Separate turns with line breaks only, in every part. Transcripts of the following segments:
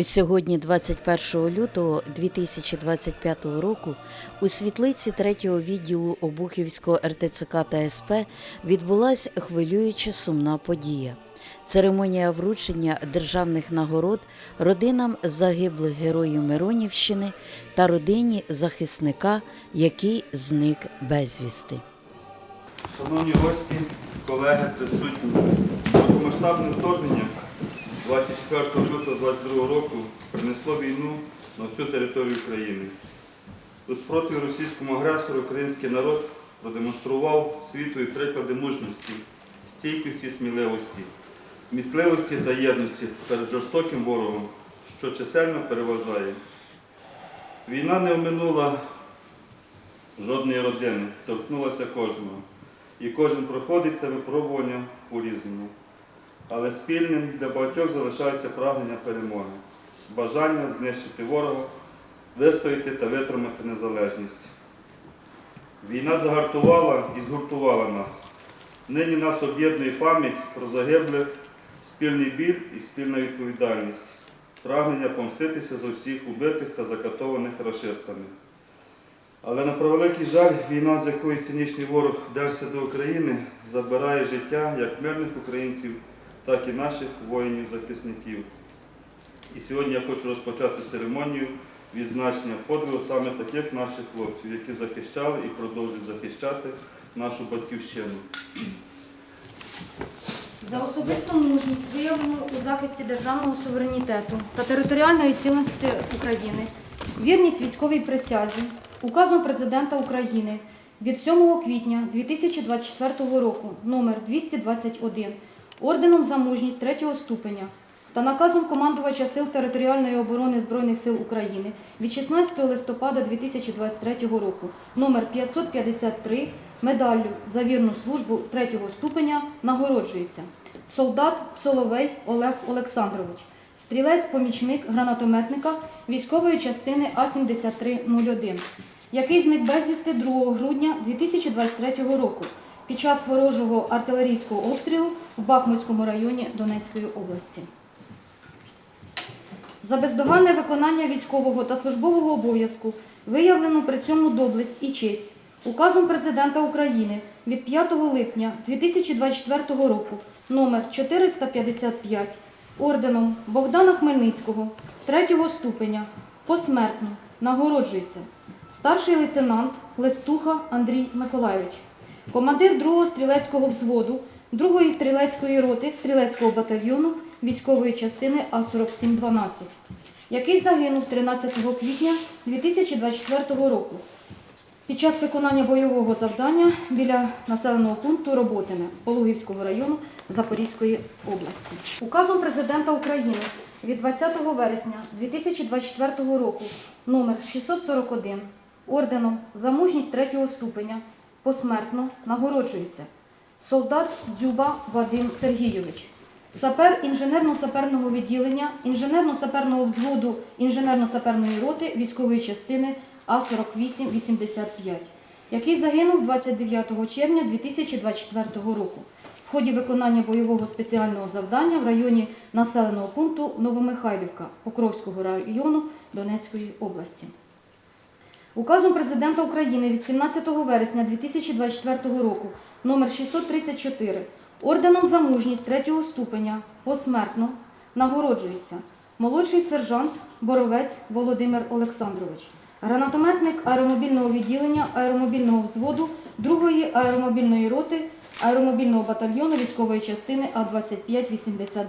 Сьогодні, 21 лютого 2025 року, у світлиці 3-го відділу Обухівського РТЦК та СП відбулася хвилююча сумна подія. Церемонія вручення державних нагород родинам загиблих героїв Миронівщини та родині захисника, який зник безвісти.
Шановні гості, колеги, присутні, повномасштабне вторгнення 24 лютого 2022 року принесло війну на всю територію України. У спротиві російському агресору український народ продемонстрував світлі приклади мужності, стійкості, сміливості, мітливості та єдності перед жорстоким ворогом, що чисельно переважає. Війна не оминула жодної родини, торкнулася кожного. І кожен проходить це випробування по-різному. Але спільним для багатьох залишається прагнення перемоги, бажання знищити ворога, вистояти та витримати незалежність. Війна загартувала і згуртувала нас. Нині нас об'єднує пам'ять про загиблих, спільний біль і спільна відповідальність, прагнення помститися за всіх убитих та закатованих рашистами. Але на превеликий жаль, війна, з якої цинічний ворог дерся до України, забирає життя як мирних українців, так і наших воїнів-захисників. І сьогодні я хочу розпочати церемонію відзначення подвигу саме таких наших хлопців, які захищали і продовжують захищати нашу батьківщину.
За особисту мужність, виявлену у захисті державного суверенітету та територіальної цілісності України, вірність військовій присязі, указом президента України від 7 квітня 2024 року номер 221 орденом за мужність 3 ступеня та наказом командувача Сил територіальної оборони Збройних сил України від 16 листопада 2023 року номер 553 медаллю за вірну службу 3 ступеня нагороджується. Солдат Соловей Олег Олександрович, стрілець-помічник гранатометника військової частини А-7301, який зник безвісти 2 грудня 2023 року під час ворожого артилерійського обстрілу в Бахмутському районі Донецької області. За бездоганне виконання військового та службового обов'язку виявлено при цьому доблесть і честь указом президента України від 5 липня 2024 року номер 455 орденом Богдана Хмельницького 3 ступеня посмертно нагороджується старший лейтенант Листуха Андрій Миколайович, командир 2-го стрілецького взводу 2-ї стрілецької роти стрілецького батальйону військової частини А4712, який загинув 13 квітня 2024 року під час виконання бойового завдання біля населеного пункту Роботине Пологівського району Запорізької області. Указом президента України від 20 вересня 2024 року номер 641 орденом за мужність 3 ступеня посмертно нагороджується солдат Дзюба Вадим Сергійович, сапер інженерно-саперного відділення, інженерно-саперного взводу інженерно-саперної роти військової частини А4885, який загинув 29 червня 2024 року в ході виконання бойового спеціального завдання в районі населеного пункту Новомихайлівка Покровського району Донецької області. Указом президента України від 17 вересня 2024 року номер 634 орденом за мужність 3 ступеня посмертно нагороджується молодший сержант Боровець Володимир Олександрович, гранатометник аеромобільного відділення аеромобільного взводу 2-ї аеромобільної роти аеромобільного батальйону військової частини А2582,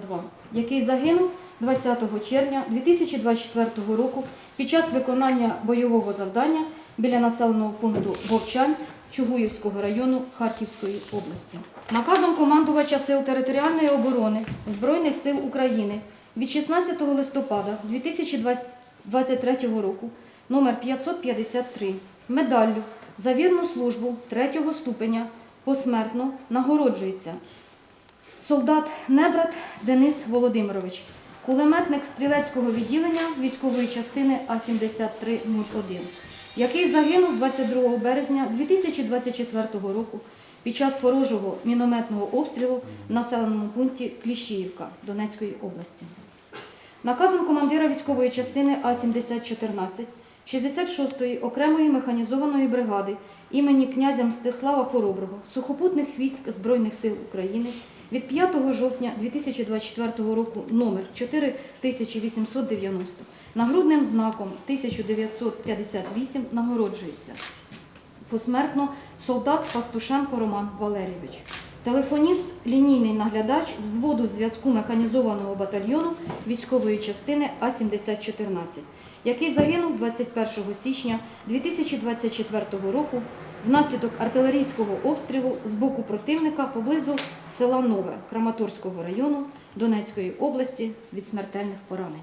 який загинув 20 червня 2024 року під час виконання бойового завдання біля населеного пункту Вовчанськ Чугуївського району Харківської області. Наказом командувача Сил територіальної оборони Збройних сил України від 16 листопада 2023 року номер 553 медаллю за вірну службу 3 ступеня посмертно нагороджується солдат Небрат Денис Володимирович, кулеметник стрілецького відділення військової частини А-7301, який загинув 22 березня 2024 року під час ворожого мінометного обстрілу в населеному пункті Кліщіївка Донецької області. Наказом командира військової частини А-7014 66-ї окремої механізованої бригади імені князя Мстислава Хороброго сухопутних військ Збройних сил України від 5 жовтня 2024 року номер 4890 нагрудним знаком 1958 нагороджується посмертно солдат Пастушенко Роман Валерійович. Телефоніст, лінійний наглядач взводу зв'язку механізованого батальйону військової частини А-7014, який загинув 21 січня 2024 року внаслідок артилерійського обстрілу з боку противника поблизу села Нове Краматорського району Донецької області від смертельних поранень.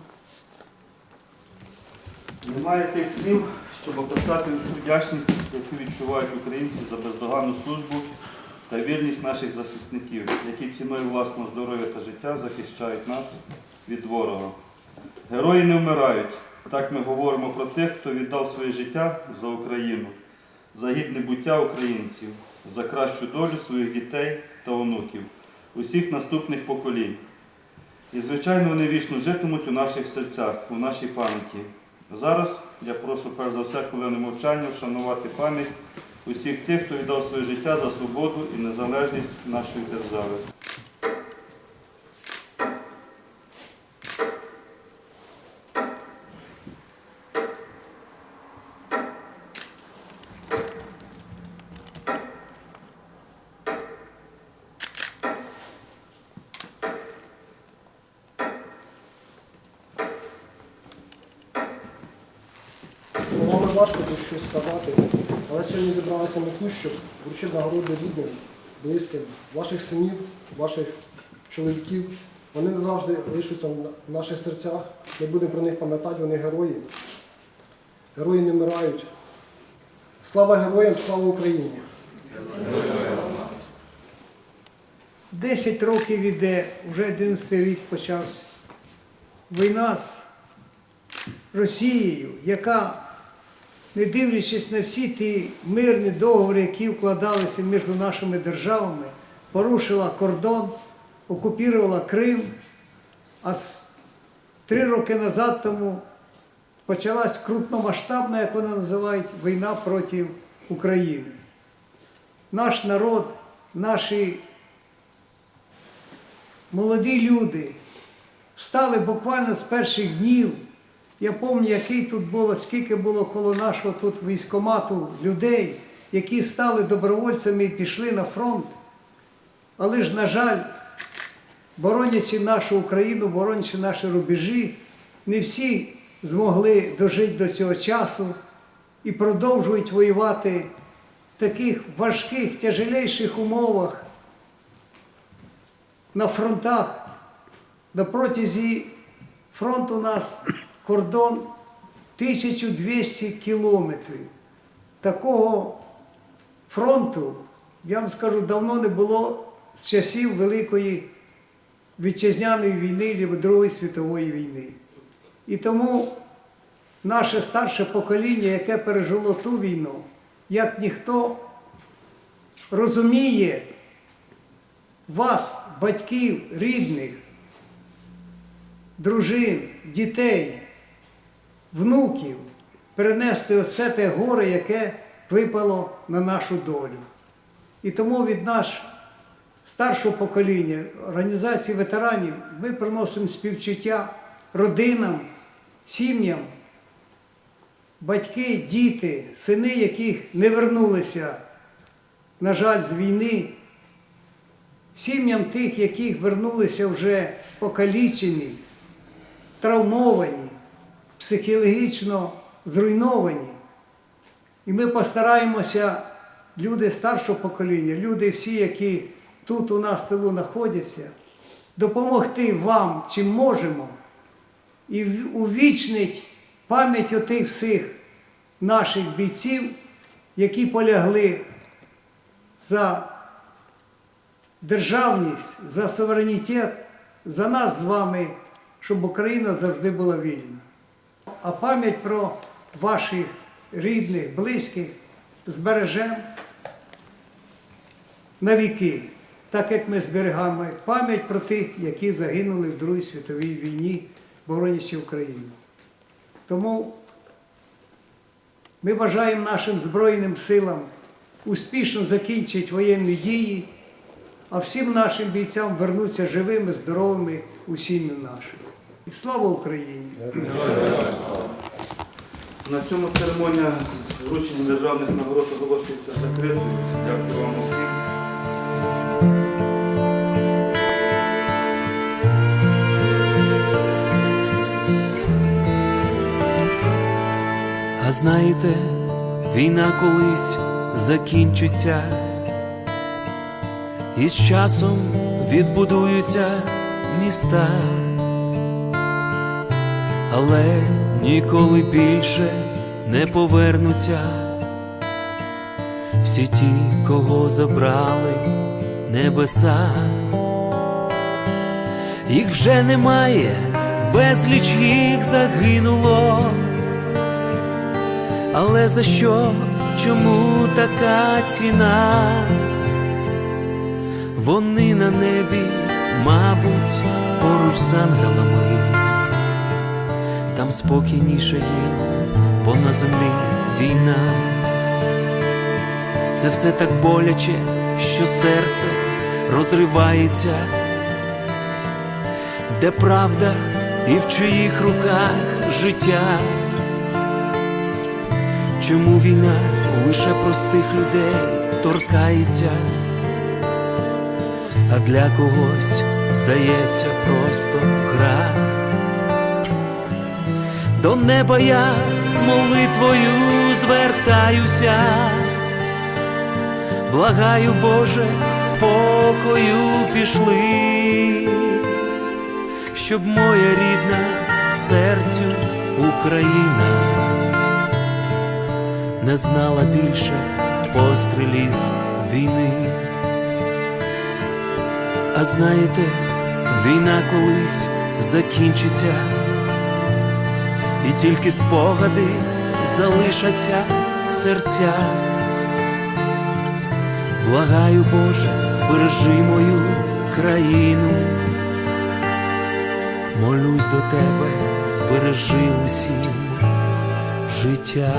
Немає тих слів, щоб описати всю вдячність, яку відчувають українці за бездоганну службу та вірність наших захисників, які ціною власного здоров'я та життя захищають нас від ворога. Герої не вмирають. Так ми говоримо про тих, хто віддав своє життя за Україну, за гідне буття українців, за кращу долю своїх дітей та онуків, усіх наступних поколінь. І, звичайно, вони вічно житимуть у наших серцях, у нашій пам'яті. Зараз я прошу перш за все хвилини мовчання вшанувати пам'ять усіх тих, хто віддав своє життя за свободу і незалежність нашої держави.
Важко тут щось сказати, але сьогодні зібралися ми тут, щоб вручити нагороди рідним, близьким, ваших синів, ваших чоловіків. Вони завжди лишаться в наших серцях. Ми будемо про них пам'ятати, вони герої. Герої не вмирають. Слава героям, слава Україні!
Десять років іде, вже 11 рік почався. Війна з Росією, яка, не дивлячись на всі ті мирні договори, які вкладалися між нашими державами, порушила кордон, окупувала Крим, а три роки назад тому почалась крупномасштабна, як вона називають, війна проти України. Наш народ, наші молоді люди встали буквально з перших днів. Я пам'ятаю, який тут було, скільки було коло нашого тут військомату людей, які стали добровольцями і пішли на фронт. Але ж, на жаль, боронячи нашу Україну, боронячи наші рубежі, не всі змогли дожити до цього часу і продовжують воювати в таких важких, тяжелейших умовах на фронтах. На протязі фронту нас кордон 1200 кілометрів. Такого фронту, я вам скажу, давно не було з часів Великої вітчизняної війни або Другої світової війни. І тому наше старше покоління, яке пережило ту війну, як ніхто розуміє вас, батьків, рідних, дружин, дітей, внуків, перенести оце те горе, яке випало на нашу долю. І тому від наш старшого покоління, організації ветеранів, ми приносимо співчуття родинам, сім'ям, батьки, діти, сини, яких не вернулися, на жаль, з війни сім'ям тих, яких вернулися вже покалічені, травмовані, психологічно зруйновані. І ми постараємося, люди старшого покоління, люди всі, які тут у нас в тилу знаходяться, допомогти вам, чим можемо, і увічнить пам'ять отих всіх наших бійців, які полягли за державність, за суверенітет, за нас з вами, щоб Україна завжди була вільна. А пам'ять про ваших рідних, близьких збережемо на віки, так як ми зберігаємо пам'ять про тих, які загинули в Другій світовій війні, боронячи Україну. Тому ми бажаємо нашим Збройним силам успішно закінчити воєнні дії, а всім нашим бійцям вернутися живими, здоровими у сім'ю нашу. І слава Україні!
На цьому церемонія вручення державних нагород оголошується закритою. Дякую вам усім.
А знаєте, війна колись закінчиться, і з часом відбудуються міста, але ніколи більше не повернуться всі ті, кого забрали небеса. Їх вже немає, безліч їх загинуло. Але за що, чому така ціна? Вони на небі, мабуть, поруч з ангелами, там спокійніше їм, бо на землі війна. Це все так боляче, що серце розривається, де правда і в чиїх руках життя. Чому війна лише простих людей торкається, а для когось здається просто гра? До неба я з молитвою звертаюся, благаю, Боже, спокою пішли, щоб моя рідна серцю Україна не знала більше пострілів війни. А знаєте, війна колись закінчиться, і тільки спогади залишаться в серцях. Благаю, Боже, збережи мою країну, молюсь до тебе, збережи усім життя.